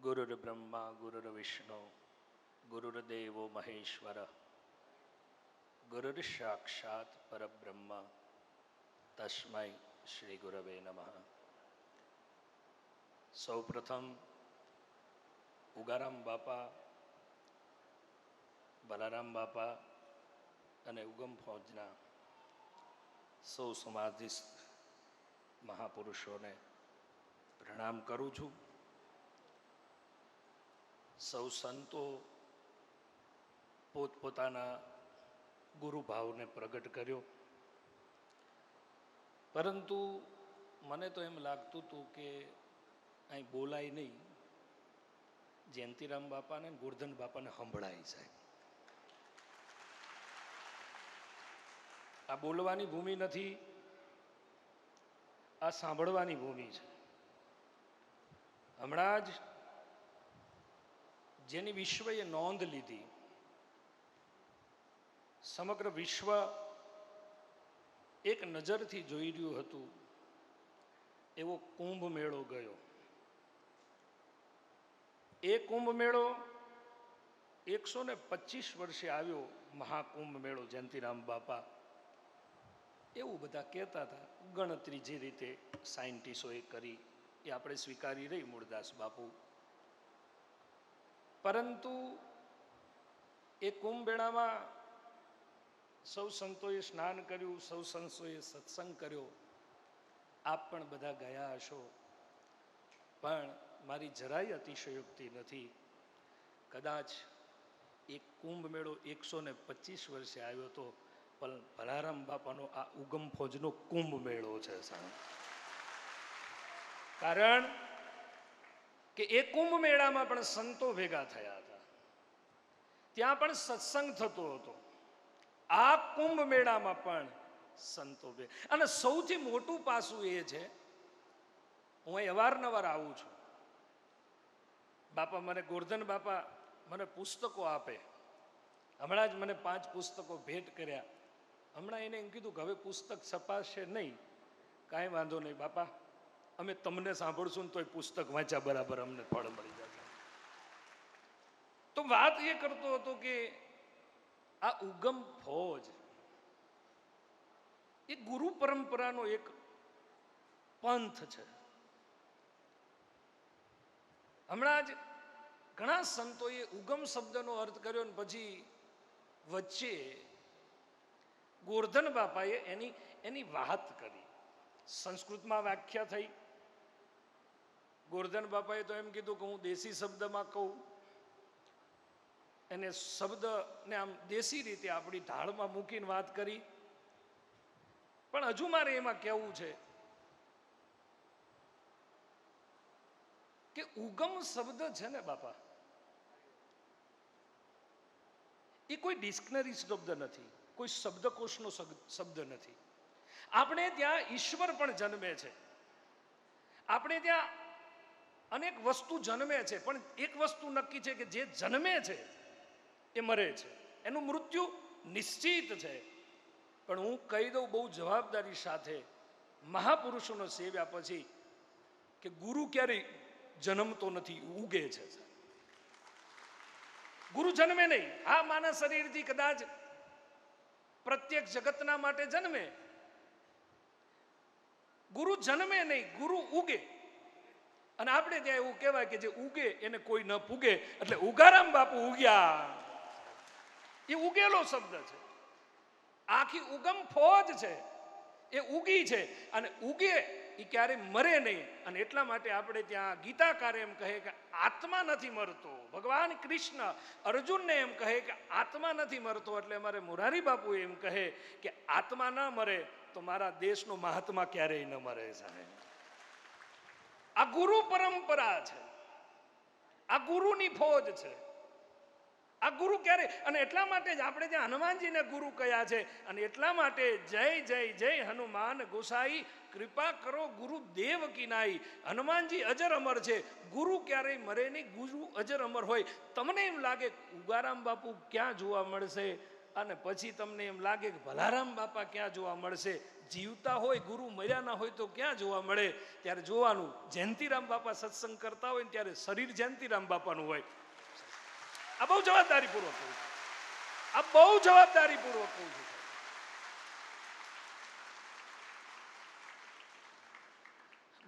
ગુરુર્બ્રહ્મા ગુરુર્વિષ્ણુ ગુરુર્દેવો મહેશ્વર ગુરુર સાક્ષાત પરબ્રહ્મ તસ્મય શ્રી ગુરવે નમઃ સૌપ્રથમ ઉગારામ બાપા બલારામ બાપા અને ઉગમ ફૌજના સૌ સમાધિસ્થ મહાપુરુષોને પ્રણામ કરું છું સૌ સંતો પોતપોતાના ગુરુભાવને પ્રગટ કર્યો. પરંતુ મને તો એમ લાગતું હતું કે અહીં બોલાય નહીં. જયંતિરામ બાપાને ગોરધન બાપાને સંભળાય સાહેબ. આ બોલવાની ભૂમિ નથી, આ સાંભળવાની ભૂમિ છે. હમણાં જ જેની વિશ્વએ નોંધ લીધી. સમગ્ર વિશ્વ એક નજરથી જોઈ રહ્યું હતું. એવો કુંભ મેળો ગયો. એ કુંભ મેળો એકસો ને પચીસ વર્ષે આવ્યો મહાકુંભ મેળો, જયંતિરામ બાપા. એવું બધા કહેતા હતા. ગણતરી જે રીતે સાયન્ટિસ્ટોએ કરી, એ આપણે સ્વીકારી રહી, મૂળદાસ બાપુ. પરંતુ એ કુંભ મેળામાં સૌ સંતોએ સ્નાન કર્યું, સૌ સંતોએ સત્સંગ કર્યો. આપ પણ બધા ગયા હશો. પણ મારી જરાય અતિશયોક્તિ નથી. કદાચ એક કુંભ મેળો એકસો ને પચીસ વર્ષે આવ્યો હતો પણ ભલારામ બાપાનો આ ઉગમ ફોજનો કુંભ મેળો છે સાહેબ કારણ કે એ કુંભ મેળામાં પણ સંતો ભેગા થયા હતા. ત્યાં પણ સત્સંગ થતો હતો. આ કુંભ મેળામાં પણ સંતો ભેગા અને સૌથી મોટું પાસું એ છે, હું અહીં અવારનવાર આવું છું. બાપા મને, ગોરધન બાપા મને પુસ્તકો આપે. હમણાં જ મને પાંચ પુસ્તકો ભેટ કર્યા. હમણાં એને એમ કીધું કે હવે પુસ્તક છપાશે નહીં. કાંઈ વાંધો નહીં બાપા. અમે તમને સાંભળશું ને તોય પુસ્તક વાંચ્યા બરાબર અમને ફળ મળી જશે. તો વાત એ કરતો હતો કે આ ઉગમ ફોજ એ ગુરુ પરંપરાનો એક પંથ છે. હમણાં જ ઘણા સંતોએ ઉગમ શબ્દનો અર્થ કર્યો ને પછી વચ્ચે ગોરધન બાપાએ એની એની વાત કરી. સંસ્કૃતમાં વ્યાખ્યા થઈ. ગોરધન બાપાએ તો એમ કીધું કે હું દેશી શબ્દમાં કહું. એને શબ્દને આમ દેશી રીતે આપણી ઢાળમાં મૂકીને વાત કરી. પણ હજુ મારે એમાં કહેવું છે કે ઉગમ શબ્દ છે ને બાપા, એ કોઈ ડિક્શનરી શબ્દ નથી, કોઈ શબ્દકોશનો શબ્દ નથી. આપણે ત્યાં ઈશ્વર પણ જન્મે છે. આપણે ત્યાં અનેક વસ્તુ જન્મે છે, પણ એક વસ્તુ નક્કી છે કે જે જન્મે છે, એ મરે છે. એનું મૃત્યુ નિશ્ચિત છે. પણ હું કહી દઉં બહુ જવાબદારી સાથે, મહાપુરુષોનો સેવ્યા પછી કે ગુરુ ક્યારેય જન્મતો નથી, ઉગે છે. ગુરુ જન્મે નહીં. આ માના શરીરથી કદાચ પ્રત્યેક જગતના માટે જન્મે. ગુરુ જન્મે નહીં, ગુરુ ઉગે. અને આપણે ત્યાં એવું કહેવાય કે જે ઉગે, એને કોઈ ન પૂગે. એટલે ઉગારામ બાપુ ઉગ્યા. એ ઉગેલો શબ્દ છે. આખી ઉગમ ફોજ છે. એ ઉગી છે. અને ઉગે એ ક્યારે મરે નહીં. અને એટલા માટે આપણે ત્યાં ગીતાકાર એમ કહે કે આત્મા નથી મરતો. ભગવાન કૃષ્ણ અર્જુનને એમ કહે કે આત્મા નથી મરતો. એટલે અમારે મુરારી બાપુ એમ કહે કે આત્મા ન મરે તો મારા દેશનો મહાત્મા ક્યારેય ન મરે સાહેબ. આ ગુરુ પરંપરા છે. આ ગુરુની ફોજ છે. આ ગુરુ ક્યારે? અને એટલા માટે જ આપણે ત્યાં હનુમાનજીને ગુરુ કયા છે. અને એટલા માટે જય જય જય હનુમાન ગોસાઈ, કૃપા કરો ગુરુ દેવ કિનાઈ. હનુમાનજી અજર અમર છે. ગુરુ ક્યારેય મરે નહીં, ગુરુ અજર અમર હોય. તમને એમ લાગે, ઉગારામ બાપુ ક્યાં જોવા મળશે? અને પછી તમને એમ લાગે કે ભલારામ બાપા ક્યાં જોવા મળશે? જીવતા હોય, ગુરુ મર્યા ના હોય તો ક્યાં જોવા મળે? ત્યારે જોવાનું, જયંતિરામ બાપા સત્સંગ કરતા હોય ને ત્યારે શરીર જયંતિરામ બાપાનું હોય. આ બહુ જવાબદારી પૂર્વક કહું છું. આ બહુ જવાબદારી પૂર્વક કહું છું.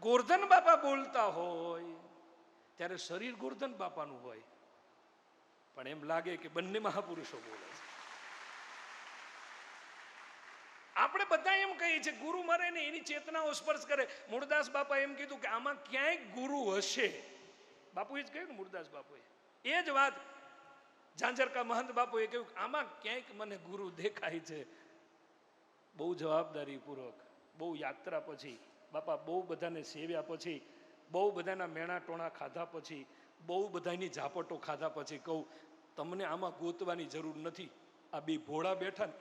ગોરધન બાપા બોલતા હોય, ત્યારે શરીર ગોરધન બાપાનું હોય. પણ એમ લાગે કે બંને મહાપુરુષો બોલે છે. આપણે બધા એમ કહીએ છીએ, ગુરુ મરે ને એની ચેતનાઓ સ્પર્શ કરે. મૂળદાસ બાપા એમ કીધું કે આમાં ક્યાંય ગુરુ હશે. બાપુએ જ કહ્યું ને મૂળદાસ બાપુએ. એ જ વાત ઝાંઝરકા મહંત બાપુએ કહ્યું આમાં ક્યાંક મને ગુરુ દેખાય છે. બહુ જવાબદારીપૂર્વક, બહુ યાત્રા પછી, બાપા બહુ બધાને સેવ્યા પછી, બહુ બધાના મેણા ટોણા ખાધા પછી, બહુ બધાની ઝાપટો ખાધા પછી કહું, તમને આમાં ગોતવાની જરૂર નથી. આ બે ભોળા બેઠા ને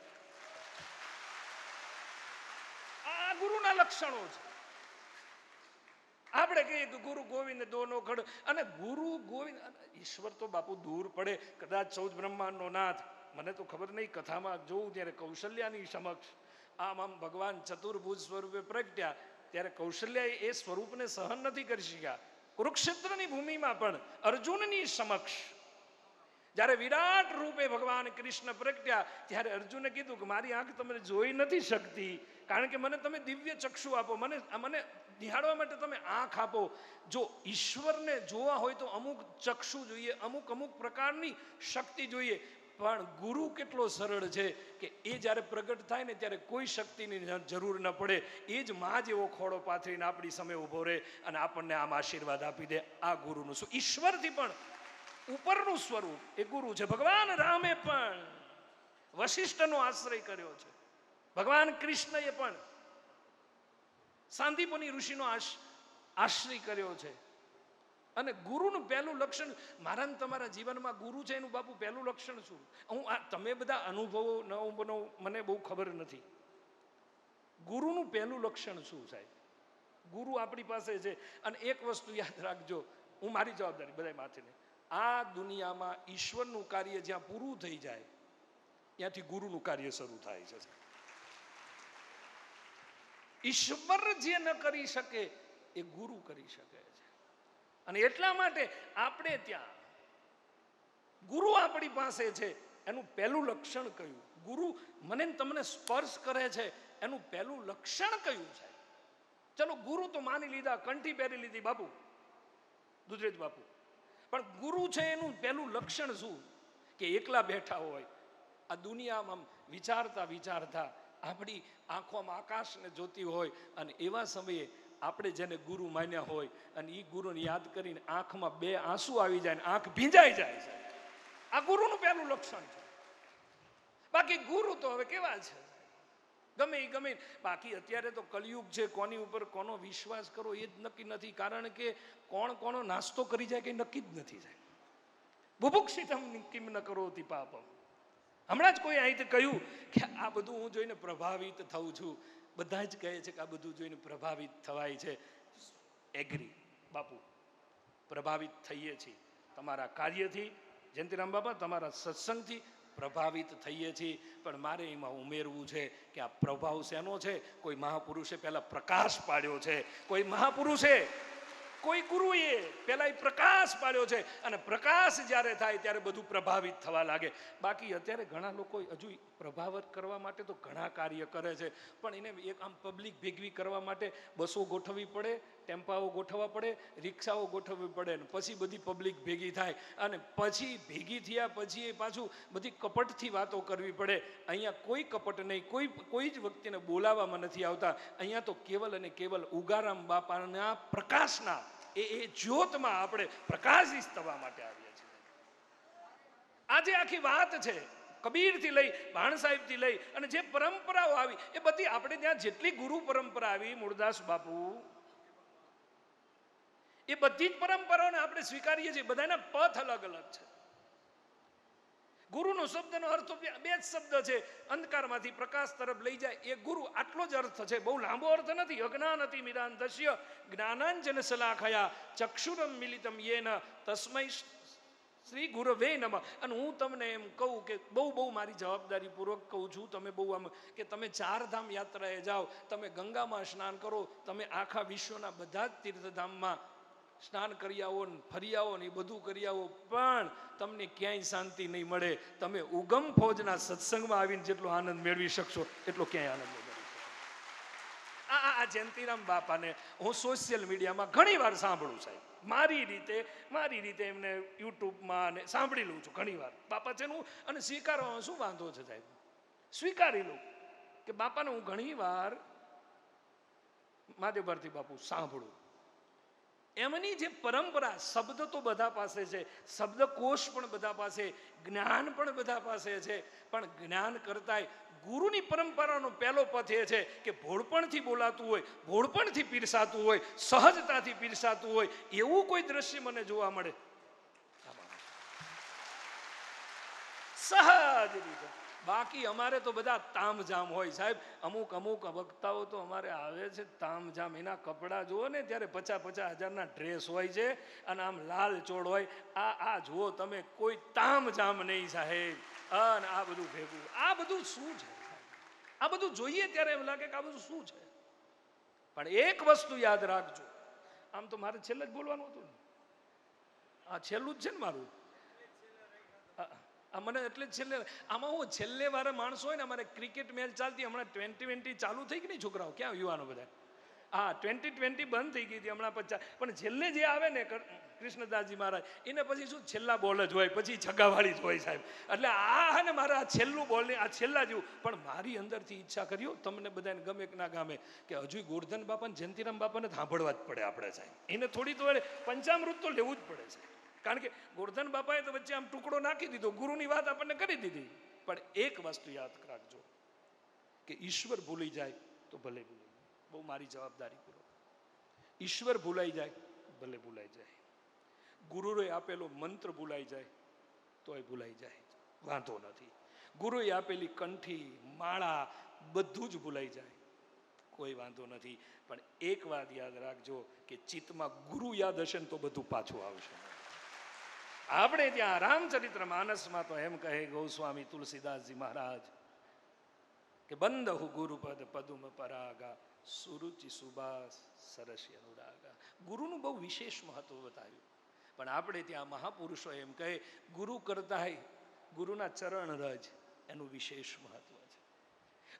આ ગુરુના લક્ષણો છે. આપણે કહીએ કે ગુરુ ગોવિંદ દોનો ખડ અને ગુરુ ગોવિંદ ઈશ્વર તો બાપુ દૂર પડે. કદાચ ચૌદ બ્રહ્માંડનો નાથ. મને તો ખબર નહીં, કથામાં જોઉં ત્યારે કૌશલ્યાની સમક્ષ. આમ આમ ભગવાન ચતુર્ભુજ સ્વરૂપે પ્રગટ્યા. ત્યારે કૌશલ્યા એ સ્વરૂપને સહન નથી કરી શક્યા. કુરુક્ષેત્રની ભૂમિમાં પણ અર્જુનની સમક્ષ. જ્યારે વિરાટ રૂપે ભગવાન કૃષ્ણ પ્રગટ્યા, ત્યારે અર્જુને કીધું કે મારી આંખ તમને જોઈ નથી શકતી. કારણ કે મને તમે દિવ્ય ચક્ષુ આપો, મને મને નિહાળવા માટે તમે આંખ આપો. જો ઈશ્વરને જોવા હોય તો અમુક ચક્ષુ જોઈએ, અમુક અમુક પ્રકારની શક્તિ જોઈએ. પણ ગુરુ કેટલો સરળ છે કે એ જ્યારે પ્રગટ થાય ને ત્યારે કોઈ શક્તિની જરૂર ન પડે. એ જ માં જેવો ખોડો પાથરીને આપણી સામે ઊભો રહે અને આપણને આમ આશીર્વાદ આપી દે આ ગુરુનું. શું ઈશ્વરથી પણ ઉપરનું સ્વરૂપ એ ગુરુ છે. ભગવાન રામે પણ વશિષ્ઠનો આશ્રય કર્યો છે. ભગવાન કૃષ્ણએ પણ સાંદીપની ઋષિનો આશ- આશ્રય કર્યો છે. અને ગુરુનું પહેલું લક્ષણ, મારા તમારા જીવનમાં ગુરુ છે એનું બાપુ પહેલું લક્ષણ શું? હું આ, તમે બધા અનુભવો ન બનો મને બહુ ખબર નથી. ગુરુનું પહેલું લક્ષણ શું સાહેબ? ગુરુ આપણી પાસે છે. અને એક વસ્તુ યાદ રાખજો, હું મારી જવાબદારી બધા માથે નહીં આ દુનિયામાં ઈશ્વરનું કાર્ય જ્યાં પૂરું થઈ જાય, ત્યાંથી ગુરુનું કાર્ય શરૂ થાય છે. ઈશ્વર જે ન કરી શકે એ ગુરુ કરી શકે છે. અને એટલા માટે આપણે ત્યાં ગુરુ આપણી પાસે છે, એનું પહેલું લક્ષણ કયું? ગુરુ મને તમને સ્પર્શ કરે છે, એનું પહેલું લક્ષણ કયું છે? ચલો, ગુરુ તો માની લીધા, કંઠી પહેરી લીધી, બાપુ. દુધરેજ બાપુ. પણ ગુરુ છે એનું પહેલું લક્ષણ શું? કે એકલા બેઠા હોય. આ દુનિયામાં વિચારતા વિચારતા આપણી આંખોમાં આકાશને જોતી હોય અને એવા સમયે આપણે જેને ગુરુ માન્યા હોય અને એ ગુરુને યાદ કરીને આંખમાં બે આંસુ આવી જાય ને આંખ ભીંજાઈ જાય. છે આ ગુરુનું પહેલું લક્ષણ છે. બાકી ગુરુ તો હવે કેવા છે? ગમે એ ગમે બાકી અત્યારે તો કલયુગ છે, કોની ઉપર કોનો વિશ્વાસ કરો એ જ નક્કી નથી. કારણ કે કોણ કોનો નાસ્તો કરી જાય કે નક્કી જ નથી જાય બુભુક્ષિતમ કિમ ન કરો પાપમ. હમણાં જ કોઈ અહીંથી કહ્યું કે આ બધું હું જોઈને પ્રભાવિત થઉં છું. બધા જ કહે છે કે આ બધું જોઈને પ્રભાવિત થવાય છે. એગ્રી બાપુ, પ્રભાવિત થઈએ છીએ. તમારા કાર્યથી જયંતિરામ બાપા, તમારા સત્સંગથી પ્રભાવિત થઈએ છીએ. પણ મારે એમાં ઉમેરવું છે કે આ પ્રભાવ શેનો છે? કોઈ મહાપુરુષે પહેલાં પ્રકાશ પાડ્યો છે. કોઈ મહાપુરુષે કોઈ ગુરુએ પહેલાં એ પ્રકાશ પાડ્યો છે અને પ્રકાશ જ્યારે થાય ત્યારે બધું પ્રભાવિત થવા લાગે. બાકી અત્યારે ઘણા લોકો હજુ પ્રભાવિત કરવા માટે તો ઘણા કાર્ય કરે છે. પણ એને એક આમ પબ્લિક ભેગવી કરવા માટે બસો ગોઠવવી પડે ટેમ્પાઓ ગોઠવવા પડે, રિક્ષાઓ ગોઠવવી પડે ને પછી બધી પબ્લિક ભેગી થાય. અને પછી ભેગી થયા પછી એ પાછું બધી કપટથી વાતો કરવી પડે. અહીંયા કોઈ કપટ નહીં, કોઈ કોઈ જ વ્યક્તિને બોલાવવામાં નથી આવતા. અહીંયા તો કેવલ અને કેવલ ઉગારામ બાપાના પ્રકાશના, એ એ જ્યોતમાં આપણે પ્રકાશિત થવા માટે આવીએ છીએ. આજે આખી વાત છે, કબીરથી લઈ, ભાણ સાહેબથી લઈ અને જે પરંપરાઓ આવી, એ બધી આપણે ત્યાં જેટલી ગુરુ પરંપરા આવી મૂળદાસ બાપુ એ બધી જ પરંપરાઓને આપણે સ્વીકારીએ છીએ. બધાના પથ અલગ અલગ છે. ગુરુનો શબ્દનો અર્થ બે જ શબ્દ છે. અંધકારમાંથી પ્રકાશ તરફ લઈ જાય. એ ગુરુ આટલો જ અર્થ છે. બહુ લાંબો અર્થ નથી. અજ્ઞાન અજ્ઞાનતિ દશ્ય જ્ઞાનાંજન સલાખયા ચક્ષુરમ મિલિતમ યેન તસ્મય શ્રી ગુરવે નમ. અને હું તમને એમ કહું કે બહુ બહુ મારી જવાબદારી પૂર્વક કહું છું. તમે બહુ આમ કે તમે ચાર ધામ યાત્રાએ જાઓ, તમે ગંગામાં સ્નાન કરો, તમે આખા વિશ્વના બધા જ તીર્થધામમાં સ્નાન કરી આવો ને ફરી આવો ને એ બધું કરી આવો, પણ તમને ક્યાંય શાંતિ નહીં મળે. તમે ઉગમ ફોજના સત્સંગમાં આવીને જેટલો આનંદ મેળવી શકશો, એટલો ક્યાંય આનંદ નહીં આ, આ- જયંતિરામ બાપાને હું સોશિયલ મીડિયામાં ઘણી વાર સાંભળું સાહેબ. મારી રીતે મારી રીતે એમને યુટ્યુબમાં અને સાંભળી લઉં છું ઘણી વાર. બાપા છે હું, અને સ્વીકારવામાં શું વાંધો છે સાહેબ? સ્વીકારી લઉં કે બાપાને હું ઘણી વાર મહાદેવ બાપુ સાંભળું. એમની જે પરંપરા, શબ્દ તો બધા પાસે છે, શબ્દકોશ પણ બધા પાસે, જ્ઞાન પણ બધા પાસે છે, પણ જ્ઞાન કરતાંય ગુરુની પરંપરાનો પહેલો પથ એ છે કે ભોળપણથી બોલાતું હોય, ભોળપણથી પીરસાતું હોય, સહજતાથી પીરસાતું હોય, એવું કોઈ દ્રશ્ય મને જોવા મળે. સહજ રીતે. બાકી અમારે તો બધા તામઝામ હોય. સાહેબ, અમુક અમુક વક્તાઓ તો અમારે આવે છે તામઝામ. એના કપડાં જુઓ ને, ત્યારે પચાસ પચાસ હજારના ડ્રેસ હોય છે અને આમ લાલ ચોળ હોય. આ આ જુઓ તમે, કોઈ તામઝામ નહીં સાહેબ. અને આ બધું ભેગું. આ બધું શું છે? આ બધું જોઈએ ત્યારે એમ લાગે કે આ બધું શું છે? પણ એક વસ્તુ યાદ રાખજો. આમ તો મારે છેલ્લે જ બોલવાનું હતું ને. આ છેલ્લું જ છે ને મારું. આ- મને એટલે છેલ્લે આમાં હું છેલ્લે વારે માણસો હોય ને, અમારે ક્રિકેટ મેચ ચાલતી, હમણાં ટ્વેન્ટી ટ્વેન્ટી ચાલુ થઈ ગઈ ને છોકરાઓ, ક્યાં યુવાનો બધા? હા ટ્વેન્ટી ટ્વેન્ટી બંધ થઈ ગઈ હતી હમણાં પચાસ પણ છેલ્લે જે આવે ને કૃષ્ણદાસજી મહારાજ, એને પછી શું, છેલ્લા બોલ જ હોય, પછી છગ્ગાવાળી જ હોય સાહેબ. એટલે આ ને મારે આ છેલ્લું બોલને આ છેલ્લા જેવું. પણ મારી અંદરથી ઈચ્છા કર્યો તમને બધાને ગમે કે ના ગામે, કે હજુ ગોરધન બાપાને, જયંતિરામ બાપાને સાંભળવા જ પડે આપણે સાહેબ. એને થોડી તો પંચામૃત તો લેવું જ પડે છે કારણ કે ગોરધન બાપાએ તો વચ્ચે આમ ટુકડો નાખી દીધો, ગુરુની વાત આપણને કરી દીધી. પણ એક વસ્તુ યાદ રાખજો, કે ઈશ્વર ભૂલી જાય તો ભલે ભૂલી. બહુ મારી જવાબદારી પૂરો ઈશ્વર ભૂલાઈ જાય, ભલે ભૂલાઈ જાય. ગુરુએ આપેલો મંત્ર ભૂલાઈ જાય, તોય ભૂલાઈ જાય. વાંધો નથી. ગુરુએ આપેલી કંઠી, માળા બધું જ ભૂલાઈ જાય. કોઈ વાંધો નથી. પણ એક વાત યાદ રાખજો, કે ચિત્તમાં ગુરુ યાદ હશે ને તો બધું પાછું આવશે. આપણે ત્યાં રામચરિત્ર માનસમાં તો એમ કહે ગોસ્વામી તુલસીદાસજી મહારાજ, કે બંદહુ ગુરુપદ પદુમ પરાગા, સુરુચિ સુભાષ સરસી અનુરાગા. ગુરુનું બહુ વિશેષ મહત્વ બતાવ્યું. પણ આપણે ત્યાં મહાપુરુષો એમ કહે, ગુરુ કરતા ગુરુના ચરણ રજ એનું વિશેષ મહત્વ છે.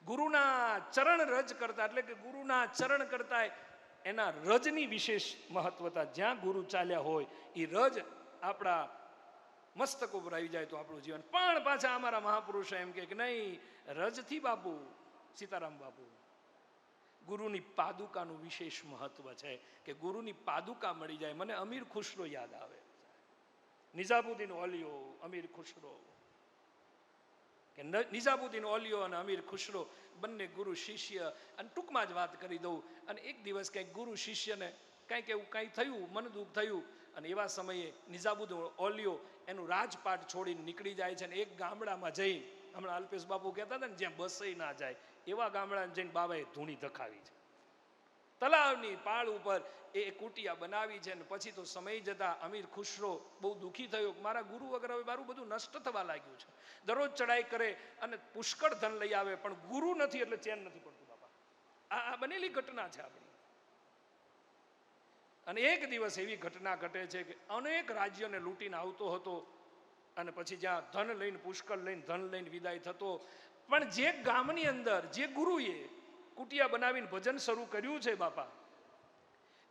ગુરુના ચરણ રજ કરતા, એટલે કે ગુરુના ચરણ કરતા એના રજની વિશેષ મહત્વતા. જ્યાં ગુરુ ચાલ્યા હોય એ રજ આપણા મસ્તક ઉપર આવી જાય તો આપણું જીવન. પણ પાછા અમારા મહાપુરુષો એમ કે નહીં, રજથી બાપુ, સીતારામ બાપુ, ગુરુની પાદુકાનું વિશેષ મહત્વ છે કે ગુરુની પાદુકા મળી જાય. મને અમીર ખુશરો યાદ આવે. નિઝામુદ્દીન ઓલિયો, અમીર ખુશરો. કે નિઝાબુદ્દીન ઓલિયો અને અમીર ખુશરો બંને ગુરુ શિષ્ય, અને ટૂંકમાં જ વાત કરી દઉં, અને એક દિવસ કંઈક ગુરુ શિષ્યને કંઈક એવું કંઈ થયું મન દુઃખ થયું, અને એવા સમયે નિઝામુદ્દીન ઓલિયો એનું રાજપાટ છોડીને નીકળી જાય છે અને એક ગામડામાં જઈ હમણાં અલ્પેશ બાપુ કહેતા હતા ને, જ્યાં બસઈ ના જાય. એવા ગામડામાં જઈને બાબાએ ધૂણી ધખાવી છે. તલાવની પાળ ઉપર એ કુટિયા બનાવી છે ને પછી તો સમય જતા અમીર ખુશરો બહુ દુઃખી થયો મારા ગુરુ વગર હવે મારું બધું નષ્ટ થવા લાગ્યું છે. દરરોજ ચડાઈ કરે અને પુષ્કળ ધન લઈ આવે, પણ ગુરુ નથી એટલે ચેન નથી પડતું બાપા. આ બનેલી ઘટના છે આપણી. અને એક દિવસ એવી ઘટના ઘટે છે કે અનેક રાજ્યોને લૂંટીને આવતો હતો અને પછી જ્યાં ધન લઈને, પુષ્કળ લઈને, ધન લઈને વિદાય થતો. પણ જે ગામની અંદર જે ગુરુએ કુટિયા બનાવીને ભજન શરૂ કર્યું છે બાપા,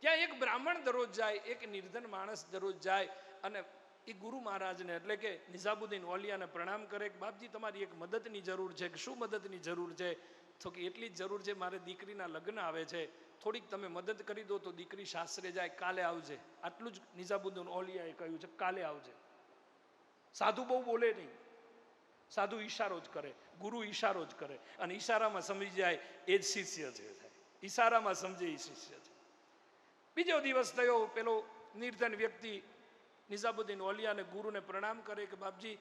ત્યાં એક બ્રાહ્મણ દરરોજ જાય, એક નિર્ધન માણસ દરરોજ જાય અને એ ગુરુ મહારાજને એટલે કે નિઝાબુદ્દીન ઓલિયાને પ્રણામ કરે કે બાપજી, તમારી એક મદદની જરૂર છે કે શું મદદની જરૂર છે? તો કે એટલી જ જરૂર છે, મારે દીકરીના લગ્ન આવે છે. થોડીક તમે મદદ કરી દો તો દીકરી શાસ્ત્રે જાય, કાલે આવજે. આટલું જ નિઝાબુદ્દીન ઓલિયાએ કહ્યું છે, કાલે આવજે. સાધુ બહુ બોલે નહીં. સાધુ ઈશારો જ કરે, ગુરુ ઈશારો જ કરે. અને ઈશારામાં સમજી જાય, એ જ શિષ્ય છે ઈશારામાં સમજે, એ શિષ્ય છે. બીજો દિવસ થયો, પેલો નિર્ધન વ્યક્તિ નિઝાબુદ્દીન ઓલિયાને ગુરુને પ્રણામ કરે કે, બાપજી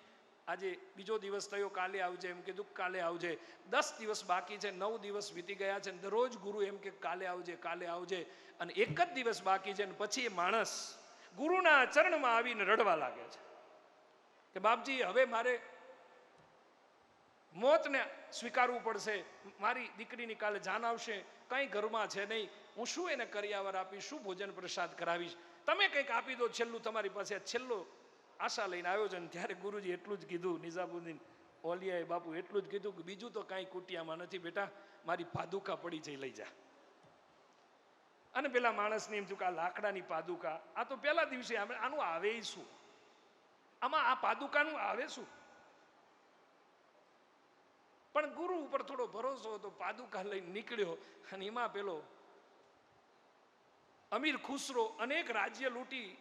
આજે બીજો દિવસ થયો, કાલે આવજે, એમ કીધું કાલે આવજે. દસ દિવસ બાકી છે, નવ દિવસ વીતી ગયા છે દરરોજ ગુરુ એમ કે કાલે આવજે કાલે આવજે. અને એક જ દિવસ બાકી છે, અને પછી એ માણસ ગુરુના ચરણમાં આવીને રડવા લાગે છે. કે બાપજી, હવે મારે મોતને સ્વીકારવું પડશે. મારી દીકરીની કાલે જાન આવશે. કંઈ ઘરમાં છે નહીં. હું શું એને કરિયાવર આપીશ? શું ભોજન પ્રસાદ કરાવીશ? તમે કંઈક આપી દો, છેલ્લું તમારી પાસે. છેલ્લો આશા લઈને આવ્યો છે ને ત્યારે ગુરુજી એટલું જ કીધું, નિઝામુદ્દીન, ઓલિયાએ બાપુ એટલું જ કીધું કે બીજું તો કાંઈ કુટિયામાં નથી બેટા, મારી પાદુકા પડી છે લઈ જા. અને પેલા માણસને એમ થયું લાકડાની પાદુકા, આ તો પહેલા દિવસે આનું આવે શું? આમાં આ પાદુકાનું આવે શું? પણ ગુરુ ઉપર થોડો ભરોસો હતો, પાદુકા લઈને નીકળ્યો અને એમાં પેલો અમીર ખુસરો અનેક રાજ્ય લૂંટી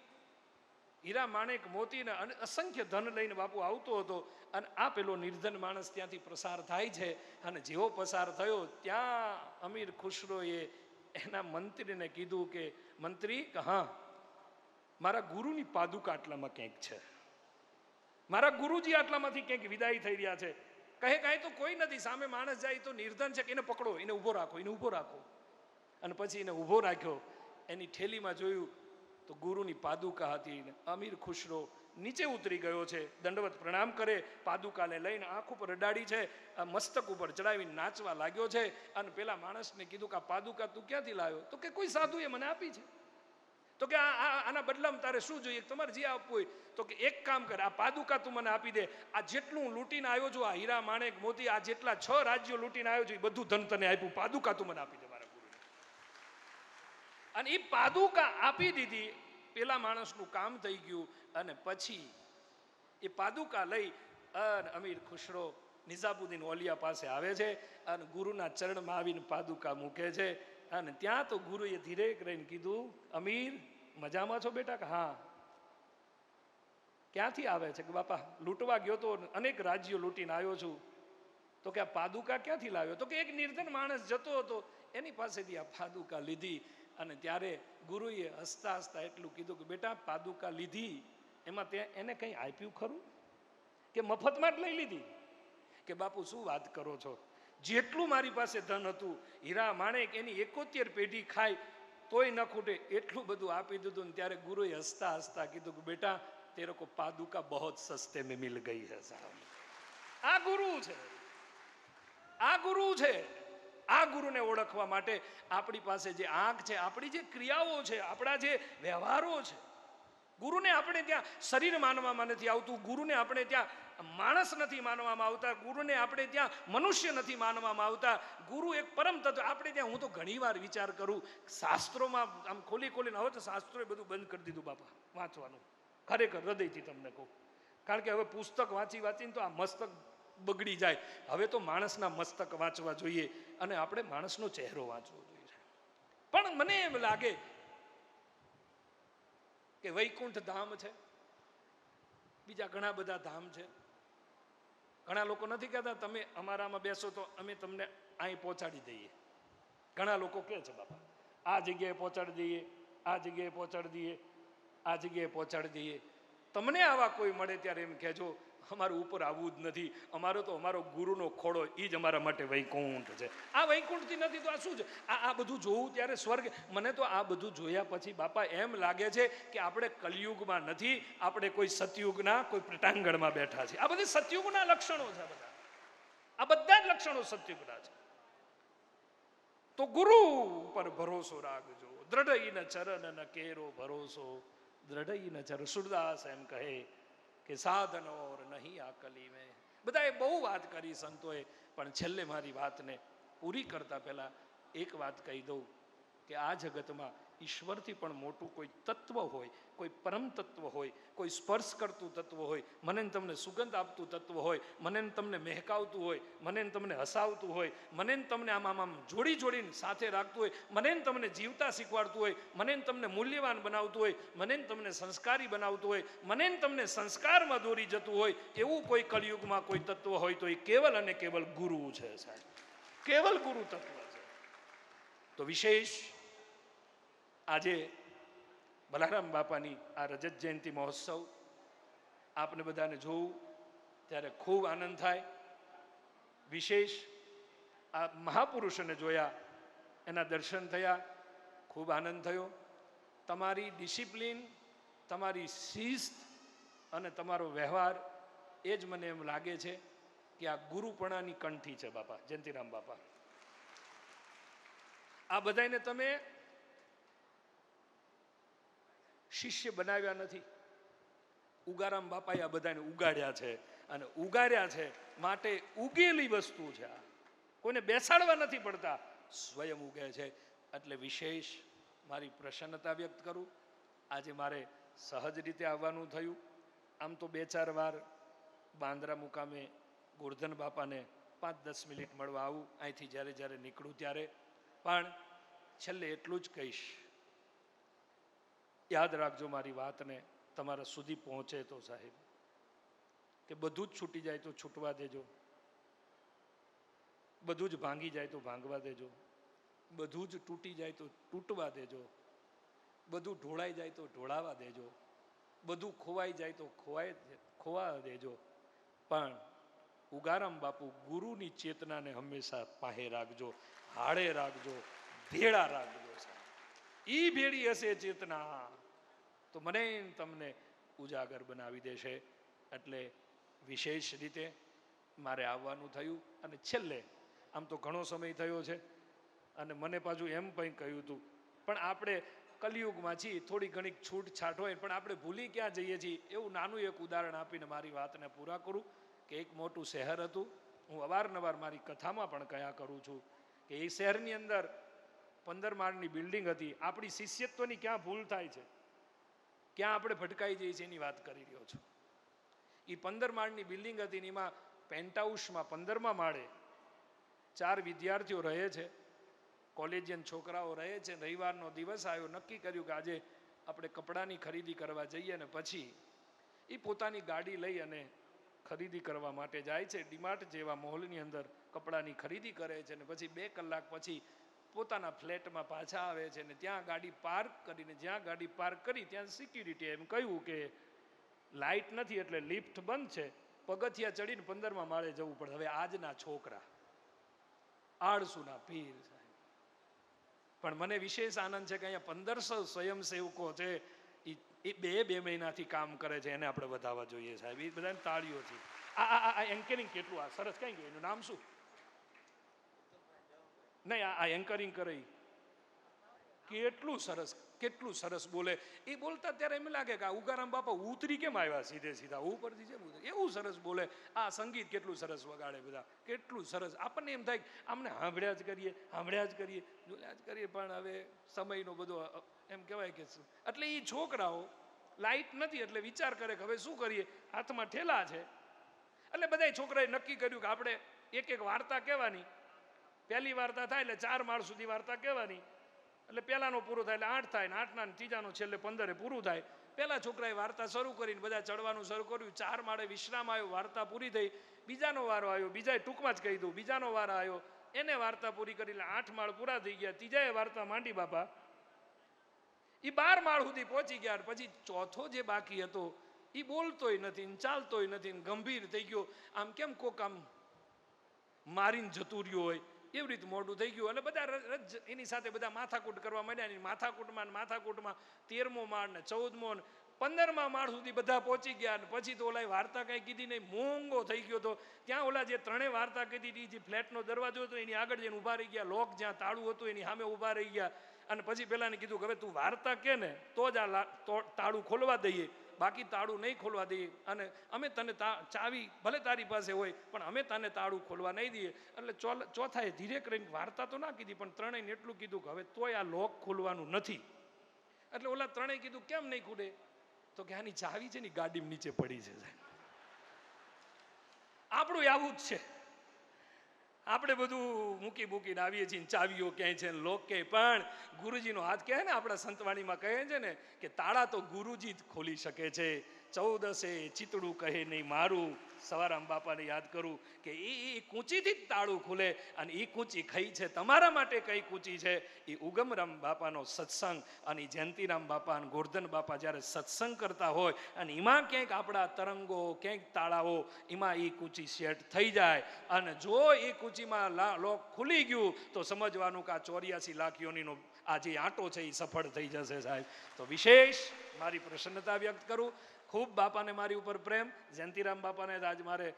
હીરા માણેક મોતીને અને અસંખ્ય ધન લઈને બાપુ આવતો હતો અને આ પેલો નિર્ધન માણસ ત્યાંથી પ્રસાર થાય છે અને જેવો પસાર થયો ત્યાં અમીર ખુશરોએ એના મંત્રીને કીધું કે, મંત્રી કે હા મારા ગુરુની પાદુકા આટલામાં ક્યાંક છે? મારા ગુરુજી આટલામાંથી ક્યાંક વિદાય થઈ રહ્યા છે? કહે, કાંઈ તો કોઈ નથી, સામે માણસ જાય તો નિર્ધન છે કે એને પકડો, એને ઊભો રાખો, એને ઊભો રાખો. અને પછી એને ઊભો રાખ્યો, એની ઠેલીમાં જોયું તો ગુરુની પાદુકા હતી અમીર ખુશરો નીચે ઉતરી ગયો છે, દંડવત પ્રણામ કરે, પાદુકાને લઈને આંખ ઉપર અડાડી છે મસ્તક ઉપર ચડાવીને નાચવા લાગ્યો છે અને પેલા માણસને કીધું કે આ પાદુકા તું ક્યાંથી લાવ્યો? તો કે કોઈ સાધુએ મને આપી છે. તો કે આ આના બદલામાં તારે શું જોઈએ? તમારે જે આપવું હોય. તો કે એક કામ કર, આ પાદુકા તું મને આપી દે. આ જેટલું લૂંટીને આવ્યો છું, આ હીરા, માણેક, મોતી, આ જેટલા છ રાજ્યો લૂંટીને આવ્યો છું, એ બધું ધન તને આપ્યું. પાદુકા તું મને આપી દે. અને એ પાદુકા આપી દીધી. પેલા માણસનું કામ થઈ ગયું અને પછી એ પાદુકા લઈ અને અમીર ખુશરો નિઝાબુદ્દીન ઓલિયા પાસે આવે છે અને ગુરુના ચરણમાં આવીને પાદુકા મૂકે છે. અને ત્યાં તો ગુરુએ ધીરે કરીને કીધું, અમીર, મજામાં છો બેટા? કે, હા. ક્યાંથી આવે છે? કે, બાપા, લૂંટવા ગયો તો અનેક રાજ્યો લૂંટીને આવ્યો છું. તો કે, આ પાદુકા ક્યાંથી લાવ્યો? તો કે, એક નિર્ધન માણસ જતો હતો. એની પાસેથી આ પાદુકા લીધી. અને ત્યારે ગુરુએ હસતા હસતા એટલું કીધું કે, બેટા, પાદુકા લીધી. એમાં તે એને કંઈ આપ્યું ખરું? કે મફતમાં જ લઈ લીધી? કે બાપુ, શું વાત કરો છો? જેટલું મારી પાસે ધન હતું, હીરા માણેક એની એકોતેર પેઢી ખાય તોય ન ખૂટે, એટલું બધું આપી દીધું ને ત્યારે ગુરુએ હસતા હસતા કીધું કે, બેટા તે કો પાદુકા બહોત સસ્તે મેં મિલ ગઈ હે, સાહેબ. આ ગુરુ છે. આ ગુરુ છે. આ ગુરુને ઓળખવા માટે આપણી પાસે જે આંખ છે, આપણી જે ક્રિયાઓ છે, આપણા જે વ્યવહારો છે, ગુરુને આપણે ત્યાં શરીર માનવામાં નથી આવતું, ગુરુને આપણે ત્યાં માણસ નથી માનવામાં આવતા, ગુરુને આપણે ત્યાં મનુષ્ય નથી માનવામાં આવતા. ગુરુ એક પરમ તત્વ, આપણે ત્યાં, હું તો ઘણીવાર વિચાર કરું, શાસ્ત્રોમાં આમ ખોલી ખોલીને, હવે તો શાસ્ત્રોએ બધું બંધ કરી દીધું બાપા, વાંચવાનું. ખરેખર હૃદયથી તમને કહું. કારણ કે હવે પુસ્તક વાંચી વાંચીને તો આ મસ્તક બગડી જાય. હવે તો માણસના મસ્તક વાંચવા જોઈએ અને આપણે માણસનો ચહેરો વાંચવો જોઈએ. પણ મને એમ લાગે કે વૈકુંઠ ધામ છે. બીજા ઘણા બધા ધામ છે. ઘણા લોકો નથી કહેતા, તમે અમારામાં બેસો તો અમે તમને અહીં પહોંચાડી દઈએ. ઘણા લોકો કહે છે, બાપા, આ જગ્યાએ પહોંચાડી દઈએ, આ જગ્યાએ પહોંચાડી દઈએ, આ જગ્યાએ પહોંચાડી દઈએ. તમને આવા કોઈ મળે ત્યારે એમ કહેજો અમારું ઉપર આવવું જ નથી. અમારો તો અમારો ગુરુનો ખોડો એ જ અમારા માટે વૈકુંઠ છે. આ વૈકુંઠથી નથી તો આ શું છે? આ આ બધું જોવું ત્યારે સ્વર્ગ. મને તો આ બધું જોયા પછી બાપા એમ લાગે છે કે આપણે કલયુગમાં નથી, આપણે કોઈ સતયુગના, કોઈ પ્રટાંગણમાં બેઠા છે આ બધી સતયુગના લક્ષણો છે બધા. આ બધા જ લક્ષણો સતયુગના છે. તો ગુરુ ઉપર ભરોસો રાખજો. દ્રઢઈ ન ચરણ કેરો ભરોસો. દ્રઢઈ ન ચર સુરદાસ એમ કહે કે સાધન નહીં આ કલી મેં બધાએ બહુ વાત કરી સંતોએ, પણ છેલ્લે મારી વાતને પૂરી કરતા પહેલા એક વાત કહી દઉં કે આ જગતમાં ઈશ્વરથી પણ મોટું કોઈ તત્વ હોય, કોઈ પરમ તત્વ હોય, કોઈ સ્પર્શ કરતું તત્વ હોય, મને તમને સુગંધ આપતું તત્વ હોય, મને તમને મહેકાવતું હોય, મને તમને હસાવતું હોય, મને તમને આમ આમ આમ જોડી જોડીને સાથે રાખતું હોય, મને તમને જીવતા શીખવાડતું હોય, મને તમને મૂલ્યવાન બનાવતું હોય, મને તમને સંસ્કારી બનાવતું હોય, મને તમને સંસ્કારમાં દોરી જતું હોય, એવું કોઈ કલયુગમાં કોઈ તત્વ હોય તો એ કેવલ અને કેવલ ગુરુ છે સાહેબ. કેવલ ગુરુ તત્વ છે. તો વિશેષ આજે બલારામ બાપાની આ રજત જયંતિ મહોત્સવ આપને બધાને જોવું, ત્યારે ખૂબ આનંદ થાય. વિશેષ આ મહાપુરુષોને જોયા, એના દર્શન થયા, ખૂબ આનંદ થયો. તમારી ડિસિપ્લિન, તમારી શિસ્ત અને તમારો વ્યવહાર એ જ મને એમ લાગે છે કે આ ગુરુપણાની કંઠી છે બાપા, જયંતિરામ બાપા. આ બધાને તમે શિષ્ય બનાવ્યા નથી. ઉગારામ બાપાએ આ બધાને ઉગાડ્યા છે અને ઉગાડ્યા છે માટે ઉગેલી વસ્તુ છે આ. કોઈને બેસાડવા નથી પડતા. સ્વયં ઉગે છે. એટલે વિશેષ મારી પ્રસન્નતા વ્યક્ત કરું. આજે મારે સહજ રીતે આવવાનું થયું. આમ તો બે ચાર વાર બાંદ્રા મુકામે ગોરધન બાપાને પાંચ દસ મિનિટ મળવા આવું. અહીંથી જ્યારે જ્યારે નીકળું ત્યારે. પણ છેલ્લે એટલું જ કહીશ. યાદ રાખજો મારી વાતને, તમારા સુધી પહોંચે તો સાહેબ. કે બધું જ છૂટી જાય તો છૂટવા દેજો. બધું જ ભાંગી જાય તો ભાંગવા દેજો. બધું જ તૂટી જાય તો તૂટવા દેજો. બધું ઢોળાઈ જાય તો ઢોળાવા દેજો. બધું ખોવાઈ જાય તો ખોવાય ખોવા દેજો. પણ ઉગારામ બાપુ, ગુરુની ચેતનાને હંમેશા પાહે રાખજો, હાડે રાખજો, ભેળા રાખજો. ઈ ભેળી હશે ચેતના. તો મને તમને ઉજાગર બનાવી દેશે. એટલે વિશેષ રીતે મારે આવવાનું થયું અને છેલ્લે આમ તો ઘણો સમય થયો છે અને મને પાછું એમ પણ કહ્યું હતું પણ આપણે કલિયુગમાં છીએ, થોડી ઘણી છૂટછાટ હોય, પણ આપણે ભૂલી ક્યાં જઈએ છીએ? એવું નાનું એક ઉદાહરણ આપીને મારી વાતને પૂરા કરું કે એક મોટું શહેર હતું. હું અવારનવાર મારી કથામાં પણ કયા કરું છું કે એ શહેરની અંદર પંદર માળની બિલ્ડિંગ હતી, આપણી શિષ્યત્વની ક્યાં ભૂલ થાય છે? ક્યાં આપણે ભટકાઈ જઈએ છીએ એની વાત કરી રહ્યો છું. એ પંદર માળની બિલ્ડિંગ હતી એમાં પેન્ટાઉસમાં પંદરમા માળે ચાર વિદ્યાર્થીઓ રહે છે. કોલેજિયન છોકરાઓ રહે છે. રવિવારનો દિવસ આવ્યો, નક્કી કર્યું કે આજે આપણે કપડાની ખરીદી કરવા જઈએ ને પછી એ પોતાની ગાડી લઈ અને ખરીદી કરવા માટે જાય છે. ડીમાર્ટ જેવા મોલની અંદર કપડાની ખરીદી કરે છે ને પછી બે કલાક પછી પોતાના ફ્લેટમાં પાછા આવે છે ને ત્યાં ગાડી પાર્ક કરીને, જ્યાં ગાડી પાર્ક કરી, ત્યાં સિક્યુરિટી એમ કહ્યું કે લાઇટ નથી એટલે લિફ્ટ બંધ છે. પગથિયા ચડીને પંદરમાં માળે જવું પડે. હવે આજના છોકરા, આળસુના પીર સાહેબ. પણ મને વિશેષ આનંદ છે કે અહીંયા પંદરસો સ્વયંસેવકો છે. એ બે બે મહિનાથી કામ કરે છે, એને આપણે વધાવવા જોઈએ સાહેબ. એ બધાને તાળીઓથી. આ આ એન્કરિંગ કેટલું? આ સરસ કઈ ગયું? એનું નામ શું? નહીં, આ એન્કરિંગ કરે કેટલું સરસ કેટલું સરસ બોલે. એ બોલતા ત્યારે એમ લાગે કે આ ઉગારામ બાપા ઉતરી કેમ આવ્યા સીધે સીધા? ઉપરથી છે એવું સરસ બોલે. આ સંગીત કેટલું સરસ વગાડે બધા. કેટલું સરસ. આપણને એમ થાય આમને સાંભળ્યા જ કરીએ સાંભળ્યા જ કરીએ. જોયા જ કરીએ, પણ હવે સમયનો બધો એમ કહેવાય કે. એટલે એ છોકરાઓ લાઇટ નથી એટલે વિચાર કરે કે હવે શું કરીએ? હાથમાં ઠેલા છે. એટલે બધાય છોકરાએ નક્કી કર્યું કે આપણે એક એક વાર્તા કહેવાની. પહેલી વાર્તા થાય એટલે ચાર માળ સુધી વાર્તા કહેવાની. એટલે પહેલાનો પૂરું થાય એટલે આઠ થાય ને આઠના ત્રીજાનો છેલ્લે પંદરે પૂરું થાય. પહેલાં છોકરાએ વાર્તા શરૂ કરીને બધા ચડવાનું શરૂ કર્યું. ચાર માળે વિશ્રામ આવ્યો, વાર્તા પૂરી થઈ. બીજાનો વારો આવ્યો, બીજાએ ટૂંકમાં જ કહી દઉં, બીજાનો વારો આવ્યો. એને વાર્તા પૂરી કરી એટલે આઠ માળ પૂરા થઈ ગયા. ત્રીજાએ વાર્તા માંડી, બાપા એ બાર માળ સુધી પહોંચી ગયા પછી ચોથો જે બાકી હતો એ બોલતોય નથી ને ચાલતોય નથી ને ગંભીર થઈ ગયો. આમ કેમ કોક આમ મારીને જતું રહ્યો હોય? એવી રીતે મોઢું થઈ ગયું. અને બધા રજ, એની સાથે બધા માથાકૂટ કરવા માંડ્યા એની માથાકૂટમાં ને માથાકૂટમાં તેરમો માળ ને ચૌદમો ને પંદરમા માળ સુધી બધા પહોંચી ગયા ને પછી તો ઓલા વાર્તા કાંઈ કીધી નહીં. મોંઘો થઈ ગયો હતો ત્યાં ઓલા જે ત્રણેય વાર્તા કીધી હતી જે ફ્લેટનો દરવાજો હતો, એની આગળ જઈને ઊભા રહી ગયા. લોક જ્યાં તાળું હતું એની સામે ઊભા રહી ગયા. અને પછી પેલાને કીધું કે હવે તું વાર્તા કે ને, તો જ આ તાળું ખોલવા દઈએ. બાકી તાળું નહીં ખોલવા દઈએ. અને અમે તને તા- ચાવી ભલે તારી પાસે હોય, પણ અમે તને તાળું ખોલવા નહીં દઈએ. એટલે ચોલ- ચોથાએ ધીરે કરીને વાર્તા તો ના કીધી, પણ ત્રણેયને એટલું કીધું કે હવે તોય આ લોક ખોલવાનું નથી. એટલે ઓલા ત્રણેય કીધું, કેમ નહીં ખુલે? તો કે, આની ચાવી છે ને ગાડી નીચે પડી છે આપણું આવું જ છે. આપણે બધું મૂકી મૂકીને આવીએ છીએ ચાવીઓ ક્યાંય છે લોક કે પણ ગુરુજીનો હાથ કહે ને આપણા સંતવાણીમાં કહે છે ને કે તાળા તો ગુરુજી જ ખોલી શકે છે. ચૌદસે ચિતડું કહે નહીં મારું. સવારામ બાપાને યાદ કરું કે એ એ કૂંચીથી જ તાળું ખુલે અને એ કૂંચી ખઈ છે. તમારા માટે કઈ કૂંચી છે? એ ઉગમરામ બાપાનો સત્સંગ અને જયંતિરામ બાપા અને ગોરધન બાપા જ્યારે સત્સંગ કરતા હોય અને એમાં ક્યાંક આપણા તરંગો, ક્યાંક તાળાઓ, એમાં એ કૂંચી સેટ થઈ જાય. અને જો એ કૂંચીમાં લોક ખુલી ગયું તો સમજવાનું કે આ ચોર્યાસી લાખ યોનીનો આ જે આંટો છે એ સફળ થઈ જશે સાહેબ. તો વિશેષ મારી પ્રસન્નતા વ્યક્ત કરું. ખૂબ બાપાને મારી ઉપર પ્રેમ. જયંતિરામ બાપાને જ આજ મારે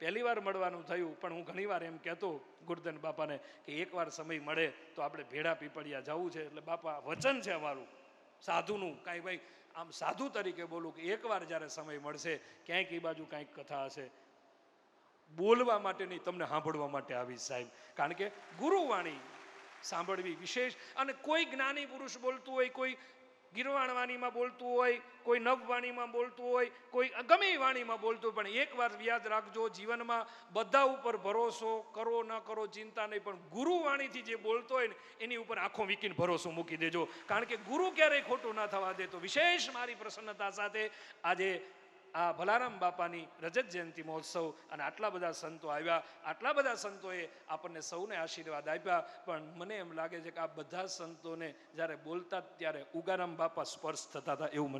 પહેલી વાર મળવાનું થયું, પણ હું ઘણીવાર એમ કહેતો ગુરધન બાપાને કે એકવાર સમય મળે તો આપણે ભેડા પીપળિયા જવું છે. એટલે બાપા, વચન છે અમારું, સાધુનું. કાંઈ ભાઈ, આમ સાધુ તરીકે બોલું કે એકવાર જ્યારે સમય મળશે, ક્યાંક એ બાજુ કાંઈક કથા હશે. બોલવા માટે નહીં, તમને સાંભળવા માટે આવી સાહેબ. કારણ કે ગુરુવાણી સાંભળવી વિશેષ અને કોઈ જ્ઞાની પુરુષ બોલતું હોય, કોઈ ગીરવાણ વાણીમાં બોલતું હોય, કોઈ નવ વાણીમાં બોલતું હોય, કોઈ ગમે વાણીમાં બોલતું પણ એક વાર યાદ રાખજો, જીવનમાં બધા ઉપર ભરોસો કરો ન કરો, ચિંતા નહીં, પણ ગુરુ વાણીથી જે બોલતો હોય ને, એની ઉપર આંખો વીકીને ભરોસો મૂકી દેજો. કારણ કે ગુરુ ક્યારેય ખોટું ના થવા દે, તો વિશેષ મારી પ્રસન્નતા સાથે આજે આ ભલારામ બાપાની રજત જયંતિ મહોત્સવ અને આટલા બધા સંતો આવ્યા. આટલા બધા સંતોએ આપણને સૌને આશીર્વાદ આપ્યા. પણ મને એમ લાગે છે કે આ બધા સંતોને જ્યારે બોલતા ત્યારે ઉગારામ બાપા સ્પર્શ થતા હતા એવું